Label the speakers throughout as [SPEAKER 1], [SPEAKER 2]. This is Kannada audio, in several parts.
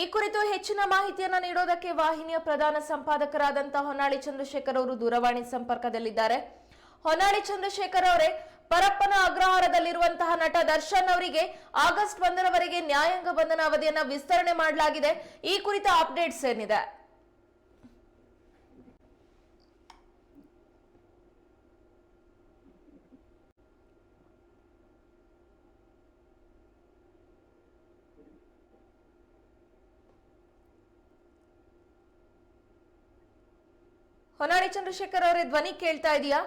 [SPEAKER 1] ಈ ಕುರಿತು ಹೆಚ್ಚಿನ ಮಾಹಿತಿಯನ್ನು ನೀಡೋದಕ್ಕೆ ವಾಹಿನಿಯ ಪ್ರಧಾನ ಸಂಪಾದಕರಾದಂತಹ ಹೊನ್ನಾಳಿ ಚಂದ್ರಶೇಖರ್ ಅವರು ದೂರವಾಣಿ ಸಂಪರ್ಕದಲ್ಲಿದ್ದಾರೆ. ಹೊನ್ನಾಳಿ ಚಂದ್ರಶೇಖರ್ ಅವರೇ, ಪರಪ್ಪನ ಅಗ್ರಹಾರದಲ್ಲಿರುವಂತಹ ನಟ ದರ್ಶನ್ ಅವರಿಗೆ ಆಗಸ್ಟ್ ಒಂದರವರೆಗೆ ನ್ಯಾಯಾಂಗ ಬಂಧನ ಅವಧಿಯನ್ನು ವಿಸ್ತರಣೆ ಮಾಡಲಾಗಿದೆ. ಈ ಕುರಿತ ಅಪ್ಡೇಟ್ಸ್ ಏನಿದೆ? ಹೊನ್ನಾಳಿ ಚಂದ್ರಶೇಖರ್ ಅವರೇ ಧ್ವನಿ ಕೇಳ್ತಾ ಇದೆಯಾ?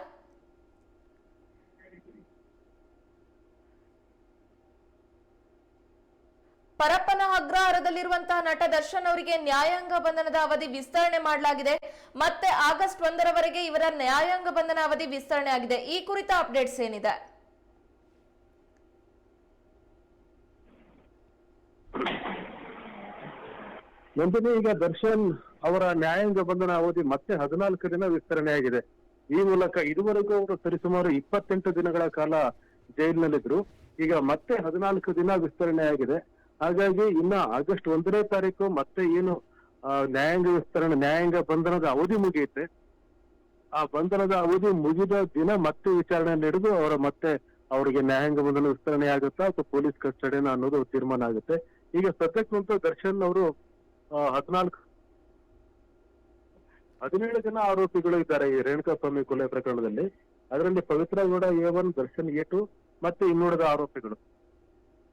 [SPEAKER 1] ಪರಪ್ಪನ ಅಗ್ರಹಾರದಲ್ಲಿರುವಂತಹ ನಟ ದರ್ಶನ್ ಅವರಿಗೆ ನ್ಯಾಯಾಂಗ ಬಂಧನದ ಅವಧಿ ವಿಸ್ತರಣೆ ಮಾಡಲಾಗಿದೆ. ಮತ್ತೆ ಆಗಸ್ಟ್ ಒಂದರವರೆಗೆ ಇವರ ನ್ಯಾಯಾಂಗ ಬಂಧನ ಅವಧಿ ವಿಸ್ತರಣೆ ಆಗಿದೆ. ಈ ಕುರಿತ ಅಪ್ಡೇಟ್ಸ್ ಏನಿದೆ?
[SPEAKER 2] ಈಗ ದರ್ಶನ್ ಅವರ ನ್ಯಾಯಾಂಗ ಬಂಧನ ಅವಧಿ ಮತ್ತೆ ಹದಿನಾಲ್ಕು ದಿನ ವಿಸ್ತರಣೆಯಾಗಿದೆ ಈ ಮೂಲಕ ಇದುವರೆಗೂ ಅವರು ಸರಿಸುಮಾರು ಇಪ್ಪತ್ತೆಂಟು ದಿನಗಳ ಕಾಲ ಜೈಲಿನಲ್ಲಿದ್ರು ಈಗ ಮತ್ತೆ ಹದಿನಾಲ್ಕು ದಿನ ವಿಸ್ತರಣೆ ಆಗಿದೆ. ಹಾಗಾಗಿ ಇನ್ನ ಆಗಸ್ಟ್ ಒಂದನೇ ತಾರೀಕು ಮತ್ತೆ ಏನು ನ್ಯಾಯಾಂಗ ವಿಸ್ತರಣೆ, ನ್ಯಾಯಾಂಗ ಬಂಧನದ ಅವಧಿ ಮುಗಿಯುತ್ತೆ. ಆ ಬಂಧನದ ಅವಧಿ ಮುಗಿದ ದಿನ ಮತ್ತೆ ವಿಚಾರಣೆ ನಡೆದು ಅವರ ಮತ್ತೆ ಅವರಿಗೆ ನ್ಯಾಯಾಂಗ ಬಂಧನ ವಿಸ್ತರಣೆ ಆಗುತ್ತಾ ಅಥವಾ ಪೊಲೀಸ್ ಕಸ್ಟಡಿನ ಅನ್ನೋದು ತೀರ್ಮಾನ ಆಗುತ್ತೆ. ಈಗ ಸದ್ಯಕ್ಕಂತೂ ದರ್ಶನ್ ಅವರು ಹದಿನಾಲ್ಕು ಹದಿನೇಳು ಜನ ಆರೋಪಿಗಳು ಇದ್ದಾರೆ ಈ ರೇಣುಕಾ ಸ್ವಾಮಿ ಕೊಲೆ ಪ್ರಕರಣದಲ್ಲಿ. ಅದರಲ್ಲಿ Pavithra Gowda A one Darshan A two ಮತ್ತೆ ಇನ್ನುಳಿದ ಆರೋಪಿಗಳು.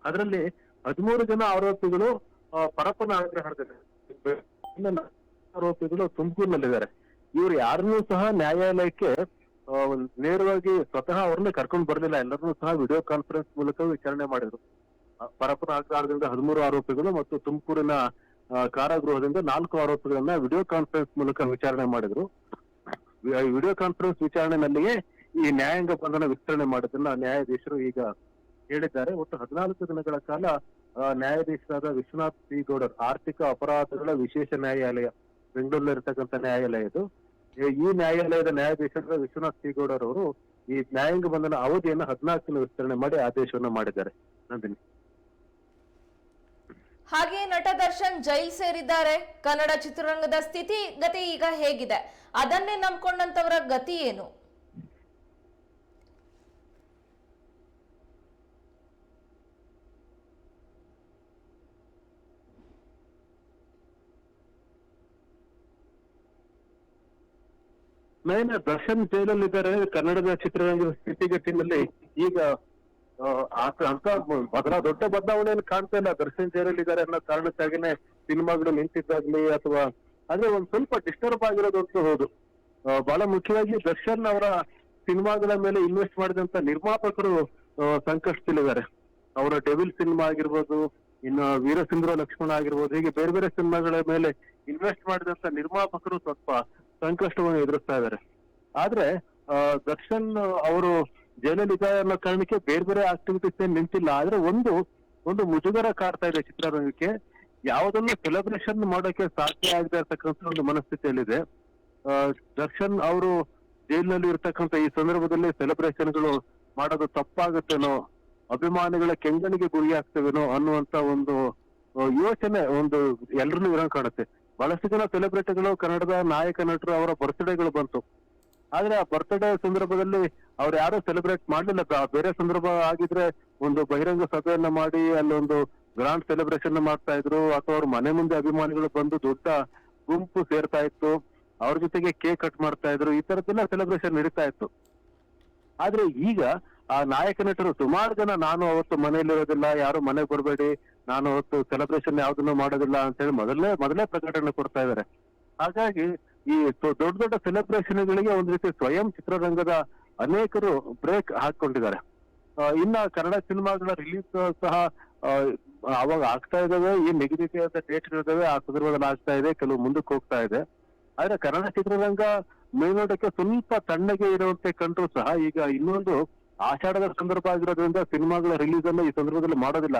[SPEAKER 2] ಅದರಲ್ಲಿ ಹದಿಮೂರು ಜನ ಆರೋಪಿಗಳು ಪರಪ್ಪನ ಆಗ್ರಹಣದಲ್ಲಿ ಇನ್ನು ಆರೋಪಿಗಳು ತುಮಕೂರಿನಲ್ಲಿದ್ದಾರೆ. ಇವ್ರು ಯಾರನ್ನೂ ಸಹ ನ್ಯಾಯಾಲಯಕ್ಕೆ ನೇರವಾಗಿ ಸ್ವತಃ ಅವ್ರನ್ನ ಕರ್ಕೊಂಡು ಬರಲಿಲ್ಲ. ಎಲ್ಲರನ್ನೂ ಸಹ ವಿಡಿಯೋ ಕಾನ್ಫರೆನ್ಸ್ ಮೂಲಕ ವಿಚಾರಣೆ ಮಾಡಿದ್ರು. ಪರಪ್ಪನ ಆಗ್ರಹದಿಂದ ಹದಿಮೂರು ಆರೋಪಿಗಳು ಮತ್ತು ತುಮಕೂರಿನ ಕಾರಾಗೃಹದಿಂದ ನಾಲ್ಕು ಆರೋಪಿಗಳನ್ನ ವಿಡಿಯೋ ಕಾನ್ಫರೆನ್ಸ್ ಮೂಲಕ ವಿಚಾರಣೆ ಮಾಡಿದ್ರು. ವಿಡಿಯೋ ಕಾನ್ಫರೆನ್ಸ್ ವಿಚಾರಣೆನಲ್ಲಿಯೇ ಈ ನ್ಯಾಯಾಂಗ ಬಂಧನ ವಿಸ್ತರಣೆ ಮಾಡೋದನ್ನ ನ್ಯಾಯಾಧೀಶರು ಈಗ ಹೇಳಿದ್ದಾರೆ. ಒಟ್ಟು ಹದಿನಾಲ್ಕು ದಿನಗಳ ಕಾಲ ನ್ಯಾಯಾಧೀಶರಾದ ವಿಶ್ವನಾಥ್ ಸಿ ಗೌಡರ್ ಆರ್ಥಿಕ ಅಪರಾಧಗಳ ವಿಶೇಷ ನ್ಯಾಯಾಲಯ ಬೆಂಗಳೂರಿನಲ್ಲಿರ್ತಕ್ಕಂಥ ನ್ಯಾಯಾಲಯ ಇದು. ಈ- ನ್ಯಾಯಾಲಯದ ನ್ಯಾಯಾಧೀಶರಾದ ವಿಶ್ವನಾಥ್ ಸಿ ಗೌಡರ್ ಅವರು ಈ ನ್ಯಾಯಾಂಗ ಬಂಧನ ಅವಧಿಯನ್ನು ಹದಿನಾಲ್ಕು ದಿನ ವಿಸ್ತರಣೆ ಮಾಡಿ ಆದೇಶವನ್ನ ಮಾಡಿದ್ದಾರೆ. ನಂದಿನಿ.
[SPEAKER 1] ಹಾಗೆ ನಟ ದರ್ಶನ್ ಜೈಲ್ ಸೇರಿದ್ದಾರೆ. ಕನ್ನಡ ಚಿತ್ರರಂಗದ ಸ್ಥಿತಿ, ಗತಿ ಈಗ ಹೇಗಿದೆ? ಅದನ್ನೇ ನಂಬ್ಕೊಂಡಂತವರ ಗತಿ ಏನು?
[SPEAKER 2] ಮೇನ, ದರ್ಶನ್ ಜೈಲಲ್ಲಿದ್ದಾರೆ. ಕನ್ನಡದ ಚಿತ್ರರಂಗದ ಸ್ಥಿತಿಗತಿನಲ್ಲಿ ಈಗ ಅಂತ ಬದಲ ದೊಡ್ಡ ಬದಲಾವಣೆಯನ್ನು ಕಾಣ್ತಾ ಇಲ್ಲ. ದರ್ಶನ್ ಜೈಲಲ್ಲಿದ್ದಾರೆ ಅನ್ನೋ ಕಾರಣಕ್ಕಾಗಿನೇ ಸಿನಿಮಾಗಳು ನಿಂತಿದ್ದಾಗ್ಲಿ ಅಥವಾ ಅಂದ್ರೆ ಒಂದ್ ಸ್ವಲ್ಪ ಡಿಸ್ಟರ್ಬ್ ಆಗಿರೋದಂತೂ ಹೌದು. ಆ, ಬಹಳ ಮುಖ್ಯವಾಗಿ ದರ್ಶನ್ ಅವರ ಸಿನಿಮಾಗಳ ಮೇಲೆ ಇನ್ವೆಸ್ಟ್ ಮಾಡಿದಂತ ನಿರ್ಮಾಪಕರು ಸಂಕಷ್ಟದಲ್ಲಿದ್ದಾರೆ ಅವರ ಡೆವಿಲ್ ಸಿನಿಮಾ ಆಗಿರ್ಬೋದು ಇನ್ನು ವೀರಸಿಂಧ್ರ ಲಕ್ಷ್ಮಣ ಆಗಿರ್ಬೋದು ಹೀಗೆ ಬೇರೆ ಬೇರೆ ಸಿನಿಮಾಗಳ ಮೇಲೆ ಇನ್ವೆಸ್ಟ್ ಮಾಡಿದಂತ ನಿರ್ಮಾಪಕರು ಸ್ವಲ್ಪ ಸಂಕಷ್ಟವನ್ನು ಎದುರಿಸ್ತಾ ಇದ್ದಾರೆ. ಆದ್ರೆ ದರ್ಶನ್ ಅವರು ಜೈಲಲ್ಲಿದ್ದಾರೆ ಅನ್ನೋ ಕಾರಣಕ್ಕೆ ಬೇರೆ ಬೇರೆ ಆಕ್ಟಿವಿಟೀಸ್ ಏನ್ ನಿಂತಿಲ್ಲ. ಆದ್ರೆ ಒಂದು ಒಂದು ಮುಜುಗರ ಕಾಡ್ತಾ ಇದೆ ಚಿತ್ರರಂಗಕ್ಕೆ. ಯಾವುದನ್ನು ಸೆಲೆಬ್ರೇಷನ್ ಮಾಡೋಕೆ ಸಾಧ್ಯ ಆಗದೆ ಇರ್ತಕ್ಕಂಥ ಒಂದು ಮನಸ್ಥಿತಿಯಲ್ಲಿದೆ. ದರ್ಶನ್ ಅವರು ಜೈಲಿನಲ್ಲಿ ಇರ್ತಕ್ಕಂಥ ಈ ಸಂದರ್ಭದಲ್ಲಿ ಸೆಲೆಬ್ರೇಷನ್ಗಳು ಮಾಡೋದು ತಪ್ಪಾಗುತ್ತೇನೋ, ಅಭಿಮಾನಿಗಳ ಕೆಂಗಣಿಗೆ ಗುರಿ ಆಗ್ತವೇನೋ ಅನ್ನುವಂತ ಒಂದು ಯೋಚನೆ ಒಂದು ಎಲ್ರನ್ನೂ ಇರೋ ಕಾಣುತ್ತೆ. ಬಹಳಷ್ಟು ಜನ ಸೆಲೆಬ್ರಿಟಿಗಳು ಕನ್ನಡದ ನಾಯಕ ನಟರು ಅವರ ಬರ್ತ್ಡೇಗಳು ಬಂತು. ಆದ್ರೆ ಆ ಬರ್ತ್ಡೇ ಸಂದರ್ಭದಲ್ಲಿ ಅವ್ರು ಯಾರು ಸೆಲೆಬ್ರೇಟ್ ಮಾಡ್ಲಿಲ್ಲ. ಬೇರೆ ಸಂದರ್ಭ ಆಗಿದ್ರೆ ಒಂದು ಬಹಿರಂಗ ಸಭೆಯನ್ನ ಮಾಡಿ, ಅಲ್ಲೊಂದು ಗ್ರಾಂಡ್ ಸೆಲೆಬ್ರೇಷನ್ ಮಾಡ್ತಾ ಇದ್ರು. ಅಥವಾ ಅವ್ರ ಮನೆ ಮುಂದೆ ಅಭಿಮಾನಿಗಳು ಬಂದು ದೊಡ್ಡ ಗುಂಪು ಸೇರ್ತಾ ಇತ್ತು. ಅವ್ರ ಜೊತೆಗೆ ಕೇಕ್ ಕಟ್ ಮಾಡ್ತಾ ಇದ್ರು. ಈ ತರದ್ದೆಲ್ಲ ಸೆಲೆಬ್ರೇಷನ್ ನಡೀತಾ ಇತ್ತು. ಆದ್ರೆ ಈಗ ಆ ನಾಯಕ ನಟರು ಸುಮಾರು ಜನ ನಾನು ಅವತ್ತು ಮನೆಯಲ್ಲಿರೋದಿಲ್ಲ, ಯಾರು ಮನೆಗೆ ಬರಬೇಡಿ, ನಾನು ಅವತ್ತು ಸೆಲೆಬ್ರೇಷನ್ ಯಾವ್ದನ್ನು ಮಾಡೋದಿಲ್ಲ ಅಂತ ಹೇಳಿ ಮೊದಲೇ ಮೊದಲೇ ಪ್ರಕಟಣೆ ಕೊಡ್ತಾ ಇದ್ದಾರೆ ಹಾಗಾಗಿ ಈ ದೊಡ್ಡ ದೊಡ್ಡ ದೊಡ್ಡ ಸೆಲೆಬ್ರೇಷನ್ಗಳಿಗೆ ಒಂದ್ ರೀತಿ ಸ್ವಯಂ ಚಿತ್ರರಂಗದ ಅನೇಕರು ಬ್ರೇಕ್ ಹಾಕೊಂಡಿದ್ದಾರೆ ಇನ್ನ ಕನ್ನಡ ಸಿನಿಮಾಗಳ ರಿಲೀಸ್ ಸಹ ಅವಾಗ ಆಗ್ತಾ ಇದಾವೆ. ಈ ನಿಗದಿತ ಡೇಟ್ ಇದಾವೆ ಆ ಸಂದರ್ಭದಲ್ಲಿ ಆಗ್ತಾ ಇದೆ. ಕೆಲವು ಮುಂದಕ್ಕೆ ಹೋಗ್ತಾ ಇದೆ. ಆದ್ರೆ ಕನ್ನಡ ಚಿತ್ರರಂಗ ಮೇಲ್ನೋಟಕ್ಕೆ ಸ್ವಲ್ಪ ತಣ್ಣಗೆ ಇರುವಂತೆ ಕಂಡ್ರು ಸಹ ಈಗ ಇನ್ನೊಂದು ಆಷಾಢದ ಸಂದರ್ಭ ಆಗಿರೋದ್ರಿಂದ ಸಿನಿಮಾಗಳ ರಿಲೀಸ್ ಅನ್ನು ಈ ಸಂದರ್ಭದಲ್ಲಿ ಮಾಡೋದಿಲ್ಲ.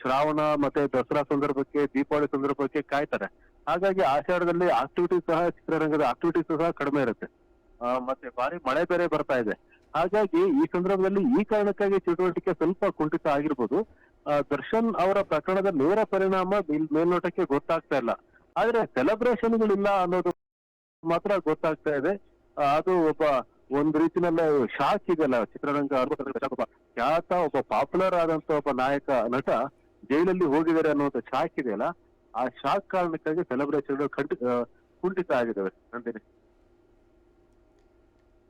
[SPEAKER 2] ಶ್ರಾವಣ ಮತ್ತೆ ದಸರಾ ಸಂದರ್ಭಕ್ಕೆ, ದೀಪಾವಳಿ ಸಂದರ್ಭಕ್ಕೆ ಕಾಯ್ತಾರೆ. ಹಾಗಾಗಿ ಆಷಾಢದಲ್ಲಿ ಆಕ್ಟಿವಿಟೀಸ್ ಸಹ ಚಿತ್ರರಂಗದ ಆಕ್ಟಿವಿಟೀಸ್ ಸಹ ಕಡಿಮೆ ಇರುತ್ತೆ. ಮತ್ತೆ ಭಾರಿ ಮಳೆ ಬೇರೆ ಬರ್ತಾ ಇದೆ. ಹಾಗಾಗಿ ಈ ಸಂದರ್ಭದಲ್ಲಿ ಈ ಕಾರಣಕ್ಕಾಗಿ ಚಟುವಟಿಕೆ ಸ್ವಲ್ಪ ಕುಂಠಿತ ಆಗಿರ್ಬೋದು. ದರ್ಶನ್ ಅವರ ಪ್ರಕರಣದ ನೇರ ಪರಿಣಾಮ ಮೇಲ್- ಮೇಲ್ನೋಟಕ್ಕೆ ಗೊತ್ತಾಗ್ತಾ ಇಲ್ಲ. ಆದ್ರೆ ಸೆಲೆಬ್ರೇಷನ್ಗಳಿಲ್ಲ ಅನ್ನೋದು ಮಾತ್ರ ಗೊತ್ತಾಗ್ತಾ ಇದೆ. ಅದು ಒಬ್ಬ ಒಂದ್ ರೀತಿನಲ್ಲ ಶಾಕ್ ಇದೆಯಲ್ಲ ಚಿತ್ರರಂಗ ಒಬ್ಬ ಖ್ಯಾತ, ಒಬ್ಬ ಪಾಪ್ಯುಲರ್ ಆದಂತ ಒಬ್ಬ ನಾಯಕ ನಟ ಜೈಲಲ್ಲಿ ಹೋಗಿದ್ದಾರೆ ಅನ್ನುವಂತ ಶಾಕ್ ಇದೆಯಲ್ಲ. ಆ ಶಾಕ್ ಕಾರಣಕ್ಕಾಗಿ ಸೆಲೆಬ್ರೇಷನ್ ಕುಂಠಿತ ಆಗಿದ್ದಾವೆ. ನಂದಿನಿ.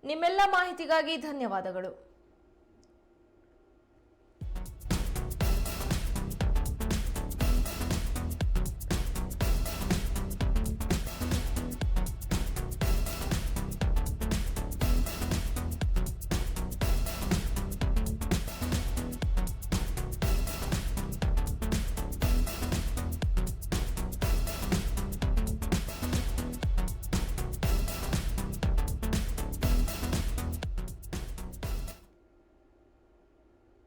[SPEAKER 1] ನಿಮ್ಮೆಲ್ಲ ಮಾಹಿತಿಗಾಗಿ ಧನ್ಯವಾದಗಳು.